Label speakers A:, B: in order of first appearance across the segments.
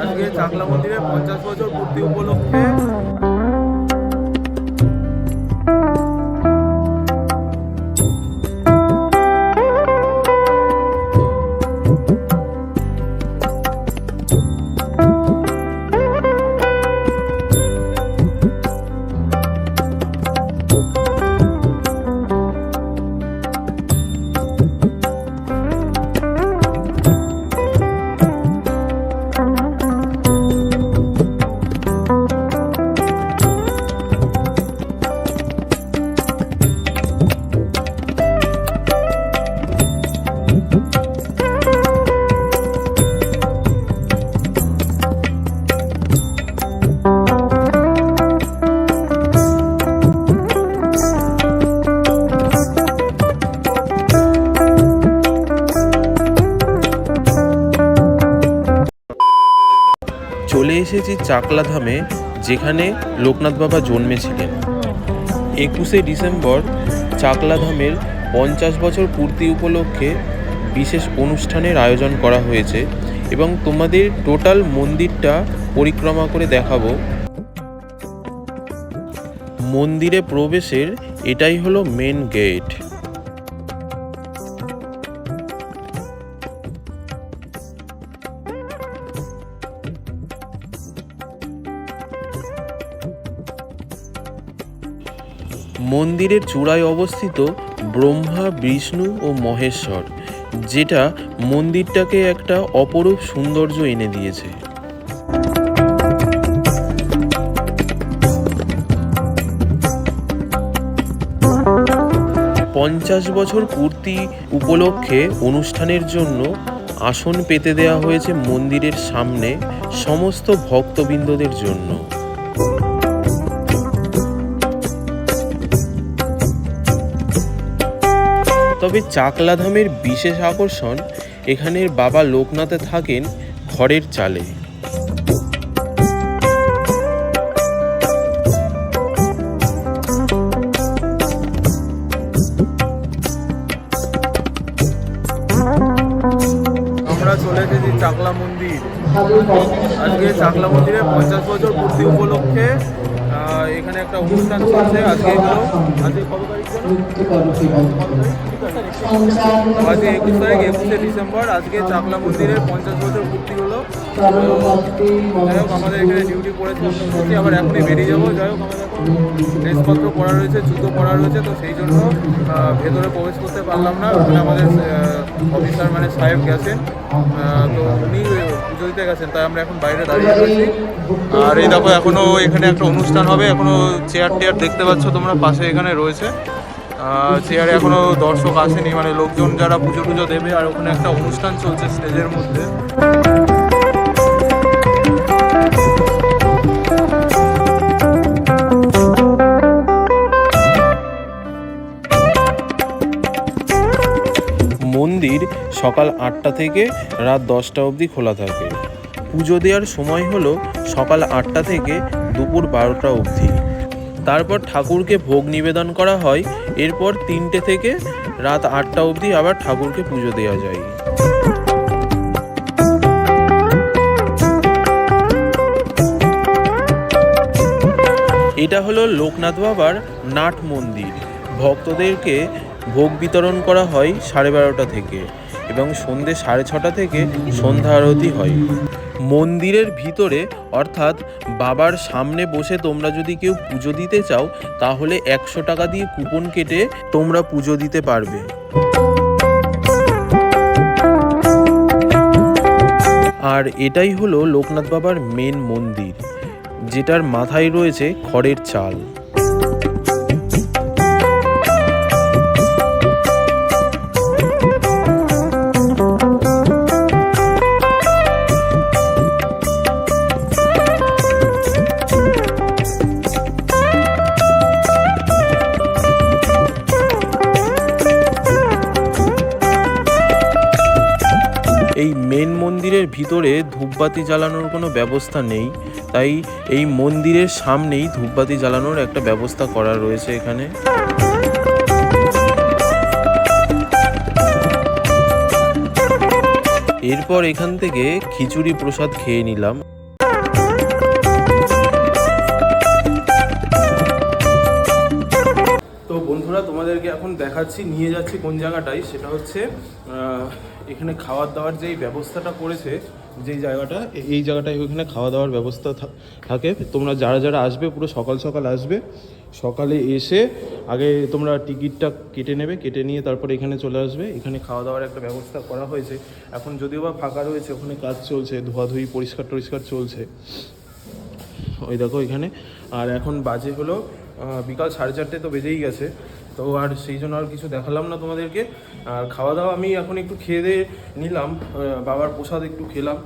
A: আজকে চাকলা মন্দিরে পঞ্চাশ বছর পূর্তি উপলক্ষে
B: চলে এসেছি চাকলা ধামে যেখানে লোকনাথ বাবা জন্মেছিলেন। একুশে ডিসেম্বর চাকলা ধামের পঞ্চাশ বছর পূর্তি উপলক্ষে বিশেষ অনুষ্ঠানের আয়োজন করা হয়েছে এবং তোমাদের টোটাল মন্দিরটা পরিক্রমা করে দেখাবো। মন্দিরে প্রবেশের এটাই হলো মেন গেট মন্দিরের চূড়ায় অবস্থিত ব্রহ্মা, বিষ্ণু ও মহেশ্বর, যেটা মন্দিরটাকে একটা অপরূপ সৌন্দর্য এনে দিয়েছে। পঞ্চাশ বছর পূর্তি উপলক্ষে অনুষ্ঠানের জন্য আসন পেতে দেওয়া হয়েছে মন্দিরের সামনে সমস্ত ভক্তবৃন্দদের জন্য। তবে চাকলাধামের বিশেষ আকর্ষণ এখানের বাবা লোকনাথে থাকেন খড়ের চালে।
A: আমরা চাকলা মন্দির। আজকে চাকলা মন্দিরে পঞ্চাশ বছর পূর্তি উপলক্ষে এখানে একটা অনুষ্ঠান চলছে আজকে আজকে আজকে একুশ তারিখ, একুশে ডিসেম্বর। আজকে চাকলা মন্দিরের পঞ্চাশ বছর পূর্তি হলো। যাই হোক, আমাদের এখানে ডিউটি পড়েছে করছি আবার এখনই বেরিয়ে যাব। যাই হোক, আমাদের ড্রেসপত্র পরা রয়েছে, জুতো পরা রয়েছে, তো সেই জন্য ভেতরে প্রবেশ করতে পারলাম না। ওখানে আমাদের অফিসার মানে সাহেব গেছেন। তো উনি পুজো গেছেন, তাই আমরা এখন বাইরে দাঁড়িয়ে রয়েছি আর এই দেখো, এখনও এখানে একটা অনুষ্ঠান হবে, এখনও চেয়ার টেয়ার দেখতে পাচ্ছ তোমরা, পাশে এখানে রয়েছে। চেয়ারে এখনও দর্শক আসেনি মানে লোকজন যারা পুজো টুজো দেবে, আর ওখানে একটা অনুষ্ঠান চলছে স্টেজের মধ্যে।
B: সকাল আটটা থেকে রাত দশটা অবধি খোলা থাকে। পুজো দেওয়ার সময় হলো সকাল আটটা থেকে দুপুর বারোটা অবধি। তারপর ঠাকুরকে ভোগ নিবেদন করা হয়। এরপর তিনটে থেকে রাত আটটা অবধি আবার ঠাকুরকে পুজো দেওয়া যায়। এটা হলো লোকনাথ বাবার নাট মন্দির। ভক্তদেরকে ভোগ বিতরণ করা হয় সাড়ে বারোটা থেকে। এবং সন্ধে সাড়ে ছটা থেকে সন্ধ্যা আরতি হয়। মন্দিরের ভিতরে, অর্থাৎ বাবার সামনে বসে তোমরা যদি কেউ পুজো দিতে চাও, তাহলে একশো টাকা দিয়ে কুপন কেটে তোমরা পুজো দিতে পারবে। আর এটাই হলো লোকনাথ বাবার মেন মন্দির, যেটার মাথায় রয়েছে খড়ের চাল। মন্দিরের ভিতরে ধূপবাতি জ্বালানোর কোনো ব্যবস্থা নেই। তাই এই মন্দিরের সামনেই ধূপবাতি জ্বালানোর একটা ব্যবস্থা করা রয়েছে এখানে। এরপর এখান থেকে খিচুড়ি প্রসাদ খেয়ে নিলাম। তো বন্ধুরা, তোমাদেরকে এখন দেখাচ্ছি, নিয়ে যাচ্ছি কোন জায়গাটায়? সেটা হচ্ছে এখানে খাওয়ার দাওয়ার যেই ব্যবস্থাটা করেছে, যেই জায়গাটা, এই জায়গাটায় ওইখানে খাওয়া দাওয়ার ব্যবস্থা থাকে। তোমরা যারা যারা আসবে, পুরো সকাল সকাল আসবে। সকালে এসে আগে তোমরা টিকিটটা কেটে নেবে, কেটে নিয়ে তারপরে এখানে চলে আসবে। এখানে খাওয়া দাওয়ার একটা ব্যবস্থা করা হয়েছে। এখন যদিও বা ফাঁকা রয়েছে, ওখানে কাজ চলছে, ধোয়াধুয়ি, পরিষ্কার টরিষ্কার চলছে। ওই দেখো এখানে। আর এখন বাজে হলো বিকাল সাড়ে চারটে তো বেজেই গেছে। তো আর সেই জন্য আর কিছু দেখালাম না তোমাদেরকে। আর খাওয়া দাওয়া আমি এখন একটু খেয়ে দিয়ে নিলাম বাবার প্রসাদ একটু খেলাম।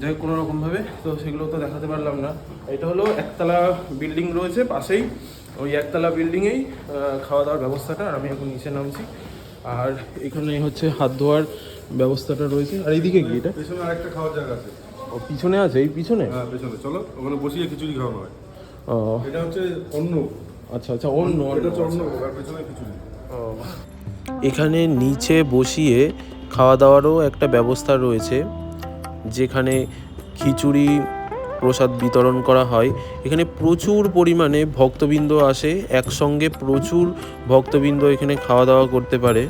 B: যাই হোক কোনো রকমভাবে তো সেগুলো তো দেখাতে পারলাম না। এটা হলো একতলা বিল্ডিং রয়েছে পাশেই ওই একতলা বিল্ডিংয়েই খাওয়া দাওয়ার ব্যবস্থাটা আর আমি এখন নিচে নামছি। আর এখানে হচ্ছে হাত ধোয়ার ব্যবস্থাটা রয়েছে। আর এইদিকে কি এটা?
C: পেছনে আরেকটা খাওয়ার জায়গা আছে।
B: ও পিছনে আছে এই পিছনে?
C: হ্যাঁ পেছনে। চলো ওখানে বসিয়ে খিচুড়ি খাওয়ানো হয়।
B: ও।
C: এটা হচ্ছে অন্য
B: আচ্ছা আচ্ছা অন্য
C: এটা
B: অন্য
C: আর পেছনে
B: এখানে নিচে বসিয়ে খাওয়া দাওয়ারও একটা ব্যবস্থা রয়েছে যেখানে খিচুড়ি প্রসাদ বিতরণ করা হয়। এখানে প্রচুর পরিমাণে ভক্তবৃন্দ আসে একসঙ্গে প্রচুর ভক্তবৃন্দ এখানে খাওয়া দাওয়া করতে পারে।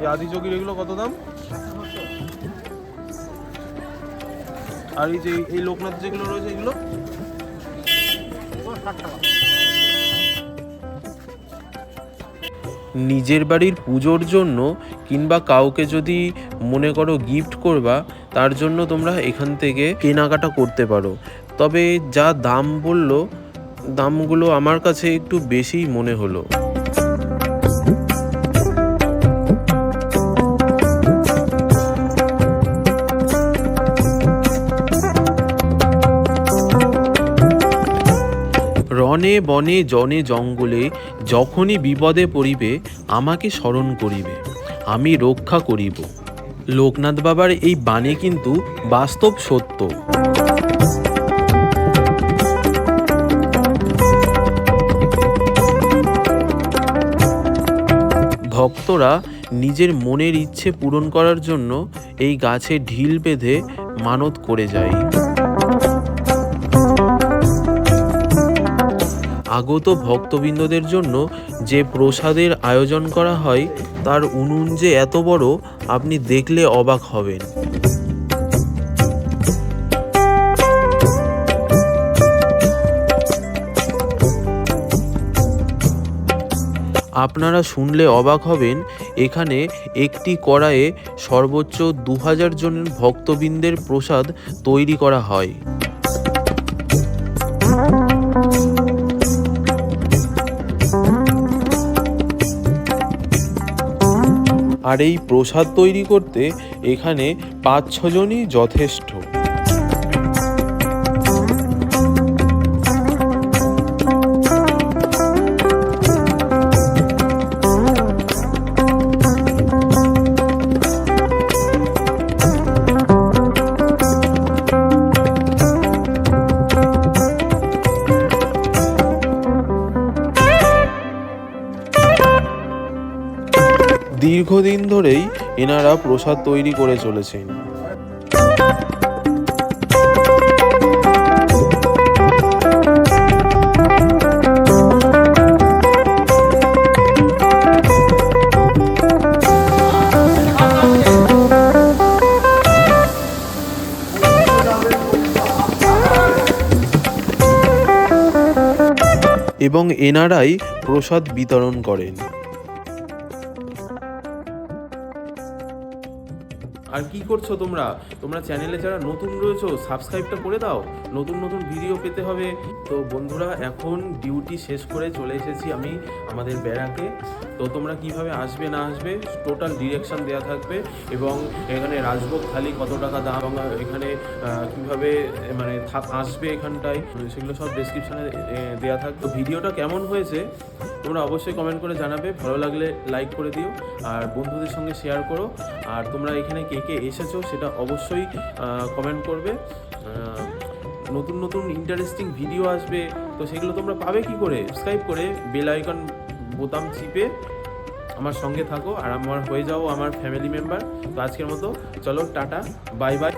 B: এই আদি চকির এগুলো কত দাম? আর এই যে এই লোকনাথ যেগুলো রয়েছে এগুলো? নিজের বাড়ির পুজোর জন্য কিংবা কাউকে যদি মনে করো গিফট করবা, তার জন্য তোমরা এখান থেকে কেনাকাটা করতে পারো। তবে যা দাম বলল, দামগুলো আমার কাছে একটু বেশিই মনে হলো। রনে বনে জনে জঙ্গলে যখনই বিপদে পড়িবে, আমাকে স্মরণ করিবে, আমি রক্ষা করিব। লোকনাথ বাবার এই বাণী কিন্তু বাস্তব সত্য। ভক্তরা নিজের মনের ইচ্ছে পূরণ করার জন্য এই গাছে ঢিল বেঁধে মানত করে যায়। আগত ভক্তবৃন্দদের জন্য যে প্রসাদের আয়োজন করা হয়, তার উনুন যে এত বড়, আপনি দেখলে অবাক হবেন। আপনারা শুনলে অবাক হবেন, এখানে একটি কড়াইয়ে সর্বোচ্চ দু হাজার জনের ভক্তবৃন্দের প্রসাদ তৈরি করা হয়। আর এই প্রসাদ তৈরি করতে এখানে পাঁচ ছজনই যথেষ্ট। এনারা প্রসাদ তৈরি করে চলেছেন। এবং এনারাই প্রসাদ বিতরণ করেন। আর কি করছ তোমরা? তোমরা চ্যানেলে যারা নতুন রয়েছো সাবস্ক্রাইবটা করে দাও। নতুন নতুন ভিডিও পেতে হবে। তো বন্ধুরা, এখন ডিউটি শেষ করে চলে এসেছি আমি আমাদের ব্যারাকে তো তোমরা কীভাবে আসবে, না আসবে টোটাল ডিরেকশন দেওয়া থাকবে এবং এখানে রাজভোগ থালি কত টাকা দাম এখানে কীভাবে মানে আসবে এখানটায়, সেগুলো সব ডেসক্রিপশানে দেওয়া থাকবে ভিডিওটা কেমন হয়েছে? তোমরা অবশ্যই কমেন্ট করে জানাবে। ভালো লাগলে লাইক করে দিও আর বন্ধুদের সঙ্গে শেয়ার করো। আর তোমরা এখানে কে কে এসেছ সেটা অবশ্যই কমেন্ট করবে। নতুন নতুন ইন্টারেস্টিং ভিডিও আসবে। তো সেগুলো তোমরা পাবে কি করে? সাবস্ক্রাইব করে বেল আইকন বোতাম চিপে আমার সঙ্গে থাকো। আর আমার হয়ে যাও আমার ফ্যামিলি মেম্বার তো আজকের মতো, চলো, টাটা বাই বাই